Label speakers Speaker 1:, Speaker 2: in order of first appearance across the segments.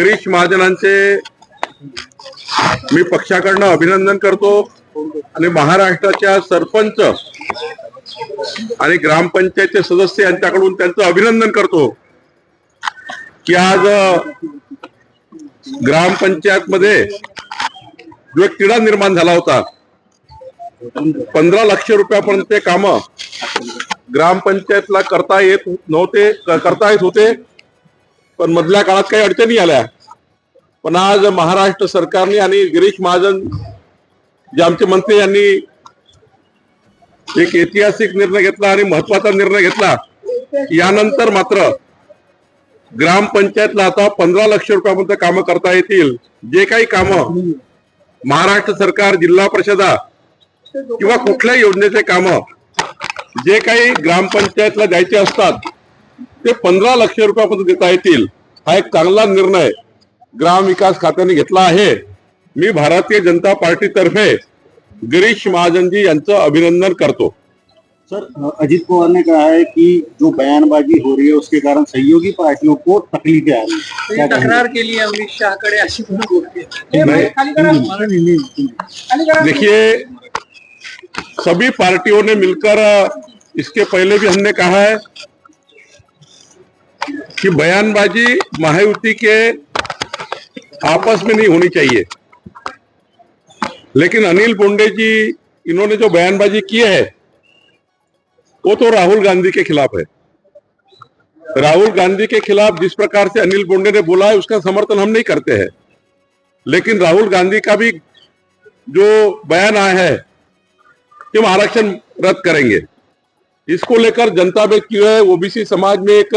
Speaker 1: गिरीश महाजनांचे मी पक्षाकडनं अभिनंदन करतो आणि महाराष्ट्राच्या सरपंच आणि ग्रामपंचायतचे सदस्य यांच्याकडून त्यांचं अभिनंदन करतो की आज ग्रामपंचायत मध्ये जो एक तिढा निर्माण झाला होता पंधरा लक्ष रुपयापर्यंत काम ग्रामपंचायतला करता येत नव्हते करता येत होते पण मधल्या काळात काही अडचणी आल्या. पण आज महाराष्ट्र सरकारने आणि गिरीश महाजन जे आमचे मंत्री यांनी एक ऐतिहासिक निर्णय घेतला आणि महत्त्वाचा निर्णय घेतला यानंतर मात्र ग्रामपंचायतला आता पंधरा लक्ष रुपयापर्यंत कामं करता येतील. जे काही कामं महाराष्ट्र सरकार जिल्हा परिषदा किंवा कुठल्याही योजनेचे कामं जे काही ग्रामपंचायतला द्यायचे असतात ते पंधरा लक्ष रुपयापर्यंत देता येतील. हा एक चांगला निर्णय ग्राम विकास खात्याने घेतला आहे मी भारतीय जनता पार्टी पार्टीतर्फे गिरीश महाजनजी यांचं अभिनंदन करतो
Speaker 2: सर अजीत पवार ने कहा है कि जो बयानबाजी हो रही है उसके कारण सहयोगी पार्टियों को तकलीफें आ रही हैं
Speaker 3: तो? तक्रार केली आहे अमित अशी करा. खाली करा.
Speaker 1: देखिए सभी पार्टियों ने मिलकर इसके पहले भी हमने कहा है कि बयानबाजी महायुति के आपस में नहीं होनी चाहिए। लेकिन अनिल बोंडे जी, इन्होंने जो बयानबाजी की है, वो तो राहुल गांधी के खिलाफ है। राहुल गांधी के खिलाफ जिस प्रकार से अनिल बोंडे ने बोला है, उसका समर्थन हम नहीं करते हैं। लेकिन राहुल गांधी का भी जो बयान आया है कि हम आरक्षण रद्द करेंगे, इसको लेकर जनता में क्यों है? ओबीसी समाज में एक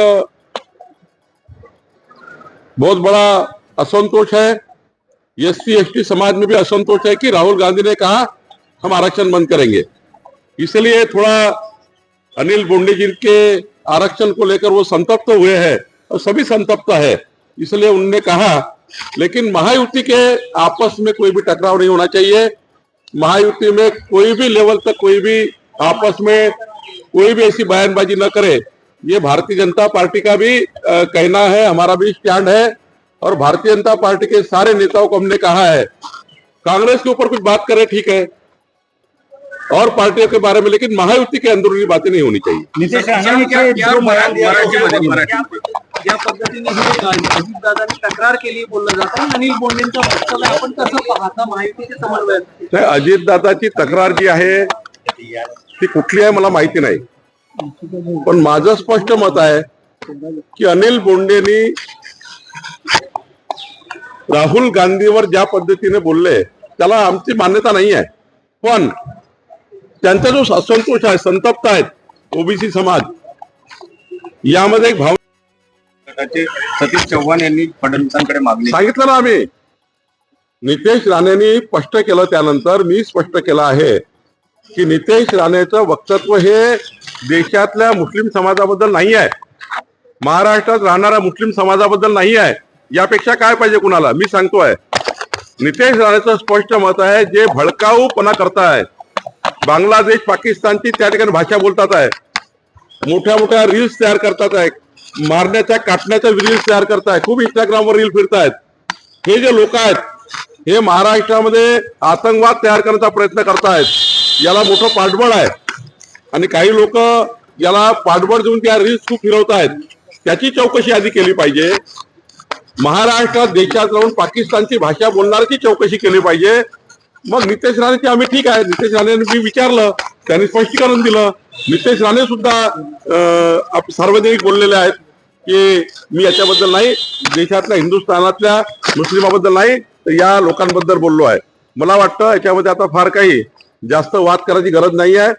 Speaker 1: बहुत बड़ा असंतोष है। एस सी एस टी समाज में भी असंतोष है कि राहुल गांधी ने कहा हम आरक्षण बंद करेंगे। इसलिए थोड़ा अनिल बोंडे जी के आरक्षण को लेकर वो संतप्त हुए हैं और सभी संतप्त है। इसलिए उन्होंने कहा लेकिन महायुति के आपस में कोई भी टकराव नहीं होना चाहिए। महायुति में कोई भी लेवल तक कोई भी आपस में कोई भी ऐसी बयानबाजी न करे। ये भारतीय जनता पार्टी का भी अ, कहना है हमारा भी स्टैंड है। और भारतीय जनता पार्टी के सारे नेताओं को हमने कहा है कांग्रेस के ऊपर कुछ बात करें ठीक है और पार्टियों के बारे में लेकिन महायुति के अंदरूनी बातें नहीं होनी चाहिए।
Speaker 2: नीतीश
Speaker 3: या-
Speaker 2: राणे
Speaker 3: या-
Speaker 2: के
Speaker 3: या
Speaker 2: जो बयान दिया
Speaker 3: मराठी-
Speaker 2: है,
Speaker 3: मराठी-
Speaker 2: वो-
Speaker 3: मराठी- या पद्धतीने अजितदादांनी तक्रार केली बोललं जातं? आणि अनिल बोंडेंचं वक्तव्य आपण कसं पाहता? माहितीचे समन्वय
Speaker 1: नाही अजितदादाची तक्रार जी आहे ती कुठली आहे मला माहिती नाही. पण माझं स्पष्ट मत आहे की अनिल बोंडेनी राहुल गांधीवर ज्या पद्धतीने बोलले त्याला आमची मान्यता नाही आहे पण त्यांचा जो असंतोष आहे संतप्त आहेत ओबीसी समाज यामध्ये एक भाव
Speaker 4: सतीश चव्हाण यांनी फडणवीसांकडे मागणी
Speaker 1: सांगितलं ना आम्ही. नितेश राणेंनी स्पष्ट केलं त्यानंतर मी स्पष्ट केलं आहे की नितेश राणेचं वक्तव्य हे देशातल्या मुस्लिम समाजाबद्दल नाही आहे महाराष्ट्रात राहणाऱ्या मुस्लिम समाजाबद्दल नाही आहे. यापेक्षा काय पाहिजे कुणाला? मी सांगतोय. नितेश राणेचं स्पष्ट मत आहे जे भडकाऊपणा करताय. बांगलादेश पाकिस्तानची त्या ठिकाणी भाषा बोलतात आहे. मोठ्या मोठ्या रील्स तयार करतात आहे. मारण्याच्या काटण्याच्या रील्स तयार करताय खूप इंस्टाग्रामवर रील फिरतायत. हे जे लोक आहेत हे महाराष्ट्रामध्ये आतंकवाद तयार करण्याचा प्रयत्न करतायत. याला मोठं पाठबळ आहे. आणि काही लोक याला पाठबळ देऊन त्या रील्स खूप फिरवत आहेत त्याची चौकशी आधी केली पाहिजे. महाराष्ट्रात देशात राहून पाकिस्तानची भाषा बोलणाऱ्याची चौकशी केली पाहिजे. मग नितेश राणेची आम्ही ठीक आहे. नितेश राणे मी विचारलं. त्यांनी स्पष्टीकरण दिलं. नितेश राणे सुद्धा आप- सार्वजनिक बोललेले आहेत की मी याच्याबद्दल नाही. देशातल्या हिंदुस्थानातल्या मुस्लिमाबद्दल नाही. तर या लोकांबद्दल बोललो आहे. मला वाटतं याच्यामध्ये आता फार काही जास्त वाद करायची गरज नाही आहे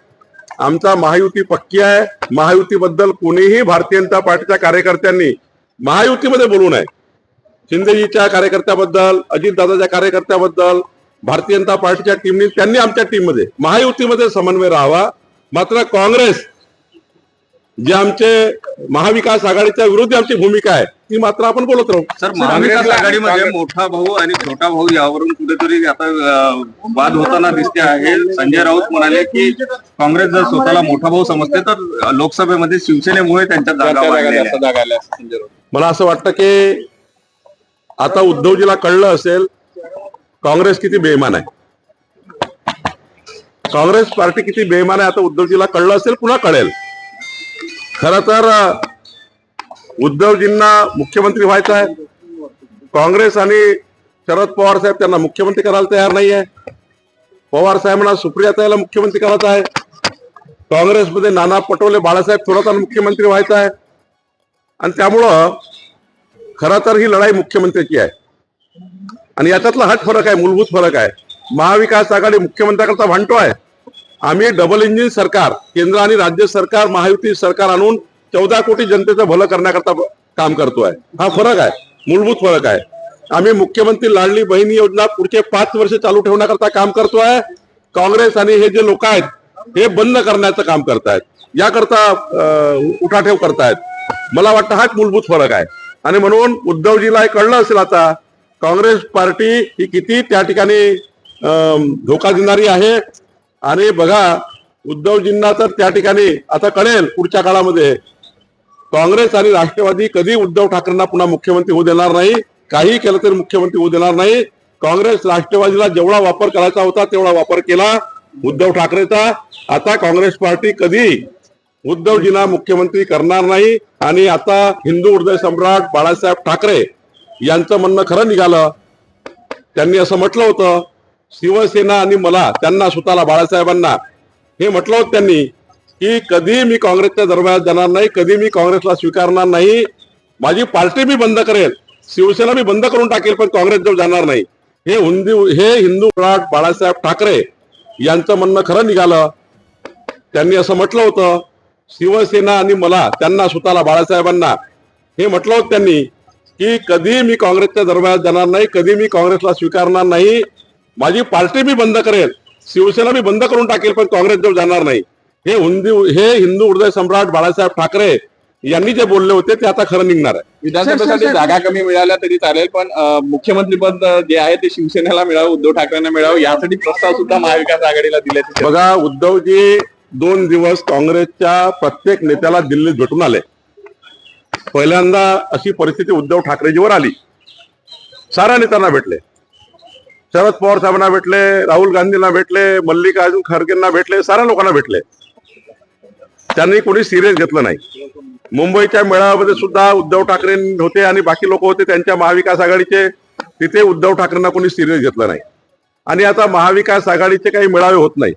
Speaker 1: आमचा महायुती पक्की आहे. महायुतीबद्दल कोणीही भारतीय जनता पार्टीच्या कार्यकर्त्यांनी महायुतीमध्ये बोलू नये. शिंदेजीच्या कार्यकर्त्याबद्दल अजितदादाच्या कार्यकर्त्याबद्दल भारतीय जनता पार्टीच्या टीमनी त्यांनी आमच्या टीममध्ये महायुतीमध्ये समन्वय राहावा. मात्र काँग्रेस जे आमचे महाविकास आघाडीच्या विरोधी आमची भूमिका आहे ती मात्र आपण बोलत राहू.
Speaker 4: सर महाविकास आघाडीमध्ये मोठा भाऊ आणि छोटा भाऊ यावरून कुठेतरी आता वाद होताना दिसते आहे. संजय राऊत म्हणाले की काँग्रेस जर स्वतःला मोठा भाऊ समजते तर लोकसभेमध्ये शिवसेनेमुळे त्यांच्या जागा.
Speaker 1: मला असं वाटतं की आता उद्धवजीला कळलं असेल काँग्रेस किती बेईमान आहे. काँग्रेस पार्टी किती बेईमान आहे आता उद्धवजीला कळलं असेल पुन्हा कळेल. खर तर उद्धवजींना मुख्यमंत्री व्हायचं आहे. काँग्रेस आणि शरद पवार साहेब त्यांना मुख्यमंत्री करायला तयार नाही आहे. पवार साहेबांना सुप्रियाताईला मुख्यमंत्री करायचा आहे. काँग्रेसमध्ये नाना पटोले बाळासाहेब थोरातांना मुख्यमंत्री व्हायचं आहे. आणि त्यामुळं खरं तर ही लढाई मुख्यमंत्र्याची आहे. आणि याच्यातला हाच फरक आहे मूलभूत फरक आहे. महाविकास आघाडी मुख्यमंत्र्याकरता भांडतो आहे. आम्ही डबल इंजिन सरकार केंद्र आणि राज्य सरकार महायुती सरकार आणून चौदा कोटी जनतेचं भलं करण्याकरता काम करतोय. हा फरक आहे. मूलभूत फरक आहे. आम्ही मुख्यमंत्री लाडली बहिणी योजना पुढचे पाच वर्ष चालू ठेवण्याकरता काम करतोय. काँग्रेस आणि हे जे लोक आहेत हे बंद करण्याचं काम करतायत. याकरता उठाठेव करतायत. मला वाटतं हाच मूलभूत फरक आहे. आणि म्हणून उद्धवजीला हे कळलं असेल आता काँग्रेस पार्टी ही किती त्या ठिकाणी धोका देणारी आहे. आणि बघा उद्धवजींना तर त्या ठिकाणी आता कळेल पुढच्या काळामध्ये. काँग्रेस आणि राष्ट्रवादी कधी उद्धव ठाकरेंना पुन्हा मुख्यमंत्री होऊ देणार नाही काही केलं तरी मुख्यमंत्री होऊ देणार नाही. काँग्रेस राष्ट्रवादीला जेवढा वापर करायचा होता तेवढा वापर केला उद्धव ठाकरेचा. आता काँग्रेस पार्टी कधी उद्धवजींना मुख्यमंत्री करणार नाही आणि आता हिंदू हृदय सम्राट बाळासाहेब ठाकरे यांचं म्हणणं खरं निघालं. त्यांनी असं म्हटलं होतं शिवसेना आणि मला त्यांना स्वतःला बाळासाहेबांना हे म्हटलं होतं त्यांनी की कधी मी काँग्रेसच्या दरम्यान जाणार नाही कधी मी काँग्रेसला स्वीकारणार नाही माझी पार्टी मी बंद करेल शिवसेना मी बंद करून टाकेल पण काँग्रेस जवळ जाणार नाही. हे हिंदू हे हिंदू मराठ बाळासाहेब ठाकरे यांचं म्हणणं खरं निघालं. त्यांनी असं म्हटलं होतं शिवसेना आणि मला त्यांना स्वतःला बाळासाहेबांना हे म्हटलं होतं त्यांनी की कधी मी काँग्रेसच्या दरम्यान जाणार नाही कधी मी काँग्रेसला स्वीकारणार नाही माझी पार्टी मी बंद करेल शिवसेना मी बंद करून टाकेल पण काँग्रेस जवळ जाणार नाही. हे हिंदू हे हिंदू हृदय सम्राट बाळासाहेब ठाकरे यांनी जे बोलले होते ते आता खरं निघणार आहे.
Speaker 4: विधानसभेसाठी जागा कमी मिळाल्या तरी चालेल पण अं, मुख्यमंत्रीपद जे आहे ते शिवसेनेला मिळावं उद्धव ठाकरेंना मिळावं यासाठी प्रस्ताव सुद्धा महाविकास आघाडीला चर्चा
Speaker 1: बघा उद्धवजी दोन दिवस काँग्रेसच्या प्रत्येक नेत्याला दिल्लीत भेटून आले. पहिल्यांदा अशी परिस्थिती उद्धव ठाकरेजीवर आली. साऱ्या नेत्यांना भेटले. शरद पवार साहेबांना भेटले राहुल गांधींना भेटले मल्लिकार्जुन खरगेंना भेटले साऱ्या लोकांना भेटले. त्यांनी कोणी सिरियस घेतलं नाही. मुंबईच्या मेळाव्यामध्ये सुद्धा उद्धव ठाकरे होते आणि बाकी लोक होते त्यांच्या महाविकास आघाडीचे. तिथे उद्धव ठाकरेंना कोणी सिरियस घेतलं नाही. आणि आता महाविकास आघाडीचे काही मेळावे होत नाही.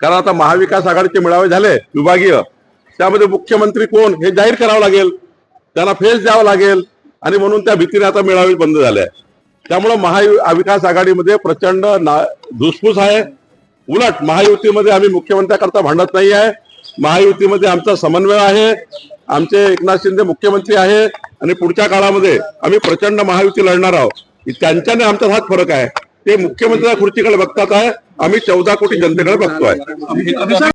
Speaker 1: कारण आता महाविकास आघाडीचे मेळावे झाले विभागीय. त्यामध्ये मुख्यमंत्री कोण हे जाहीर करावं लागेल. त्यांना फेस द्यावं लागेल. आणि म्हणून त्या भीतीने आता मेळावे बंद झाले आहे त्यामुळं महाविकास आघाडीमध्ये प्रचंड ना धुसफूस आहे. उलट महायुतीमध्ये आम्ही मुख्यमंत्र्याकरता भांडत नाही आहे. महायुतीमध्ये आमचा समन्वय आहे. आमचे एकनाथ शिंदे मुख्यमंत्री आहे. आणि पुढच्या काळामध्ये आम्ही प्रचंड महायुती लढणार आहोत. त्यांच्याने आमचा हाच फरक आहे. ते मुख्यमंत्री खुर्चीकडे बघतात आहे. आम्ही चौदा कोटी जनतेकडे बघतोय.